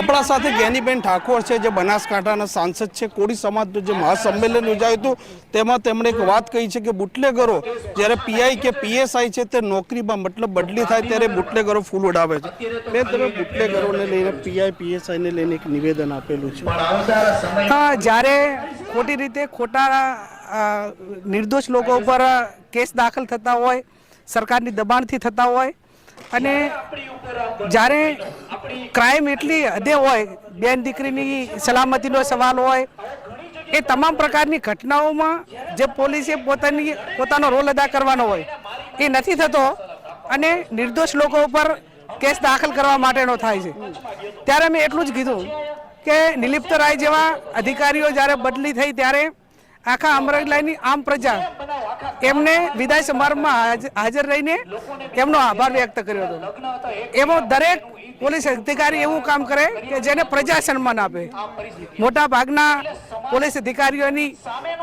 આપણા સાથે જ્ઞાનીબેન ઠાકોર છે, જે બનાસકાંઠાના સાંસદ છે, કોળી સમાજનું જે મહાસંમેલન યોજાયું હતું, તેમાં તેમણે એક વાત કહી છે કે બુટલેગરો જ્યારે પીઆઈ કે પીએસઆઈ છે તે નોકરીમાં મતલબ બદલી થાય ત્યારે બુટલેગરો ફૂલ ઉડાવે છે. મેં તમે બુટલેગરોને લઈને, પીઆઈ, પીએસઆઈને લઈને એક નિવેદન આપેલું છે. હા, જ્યારે ખોટી રીતે ખોટા નિર્દોષ લોકો ઉપર કેસ દાખલ થતા હોય, સરકારની દબાણથી થતા હોય અને જ્યારે ક્રાઇમ એટલી હદે હોય, બેન દીકરીની સલામતીનો સવાલ હોય, એ તમામ પ્રકારની ઘટનાઓમાં જે પોલીસે પોતાની, પોતાનો રોલ અદા કરવાનો હોય, એ નથી થતો અને નિર્દોષ લોકો ઉપર કેસ દાખલ કરવા માટેનો થાય છે. ત્યારે મેં એટલું જ કીધું કે નિલિપ્ત રાય જેવા અધિકારીઓ જ્યારે બદલી થઈ ત્યારે આખા અમરેલીની આમ પ્રજા એમને વિદાય સમારંભમાં હાજ- હાજર રહીને એમનો આભાર વ્યક્ત કર્યો હતો. એમાં દરેક પોલીસ અધિકારી એવું કામ કરે કે જેને પ્રજા સન્માન આપે. મોટા ભાગના પોલીસ અધિકારીઓની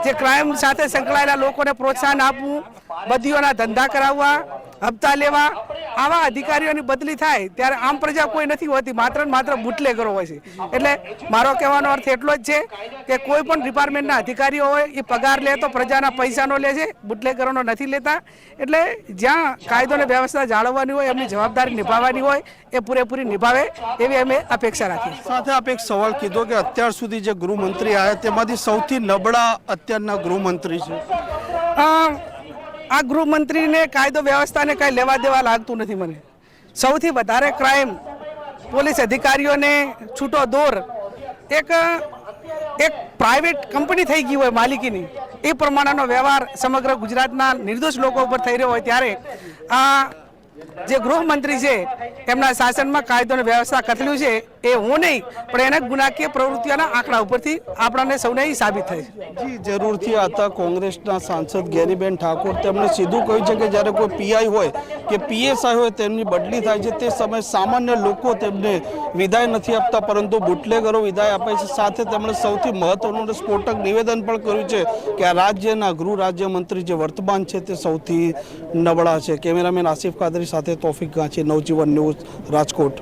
જે ક્રાઇમ સાથે સંકળાયેલા લોકોને પ્રોત્સાહન આપવું બદીઓના ધંધા કરાવવા, હપ્તા લેવા આવા અધિકારીઓની બદલી થાય ત્યારે આમ પ્રજા કોઈ નથી હોતી. માત્ર ને માત્ર બુટલેગરો હોય છે. એટલે મારો કહેવાનો અર્થ એટલો જ છે કે કોઈ પણ ડિપાર્ટમેન્ટના અધિકારીઓ હોય એ પગાર લે તો પ્રજાના પૈસાનો લે છે બુટલેગરોનો નથી લેતા. એટલે જ્યાં કાયદો અને વ્યવસ્થા જાળવવાની હોય એમની જવાબદારી નિભાવવાની હોય એ પૂરેપૂરી નિભાવે એવી અમે અપેક્ષા રાખી સાથે આપ એક સવાલ કીધો કે અત્યાર સુધી જે ગૃહમંત્રી આવ્યા તેમાંથી સૌથી નબળા અત્યારના ગૃહમંત્રી છે? આ ગૃહમંત્રીને કાયદો વ્યવસ્થાને કાંઈ લેવા દેવા લાગતું નથી મને. સૌથી વધારે ક્રાઇમ પોલીસ અધિકારીઓને છૂટો દોર. એક એક પ્રાઇવેટ કંપની થઈ ગઈ હોય માલિકીની. એ પ્રમાણેનો વ્યવહાર સમગ્ર ગુજરાતના નિર્દોષ લોકો ઉપર થઈ રહ્યો હોય ત્યારે આ જે ગૃહમંત્રી છે એમના શાસનમાં કાયદો અને વ્યવસ્થા કથલું છે એ હું નહીં, પણ એના ગુનાકીય પ્રવૃત્તિઓના આંકડા ઉપરથી આપણને સૌને એ સાબિત થાય જી, જરૂરથી હતા. કોંગ્રેસના સાંસદ ગેરીબેન ઠાકોર તેમણે સીધું કહ્યું છે કે જ્યારે કોઈ પીઆઈ હોય કે પીએસઆઈ હોય તેમની બદલી થાય છે. તે સમયે સામાન્ય લોકો તેમને વિદાય નથી આપતા, પરંતુ બુટલેગરો વિદાય આપે છે. સાથે તેમણે સૌથી મહત્વનું સ્ફોટક નિવેદન પણ કર્યું છે કે આ રાજ્યના ગૃહ રાજ્યમંત્રી જે વર્તમાન છે તે સૌથી નબળા છે. કેમેરામેન આસિફ કાદરી સાથે તોફિક ગાંચી, નવજીવન ન્યૂઝ રાજકોટ.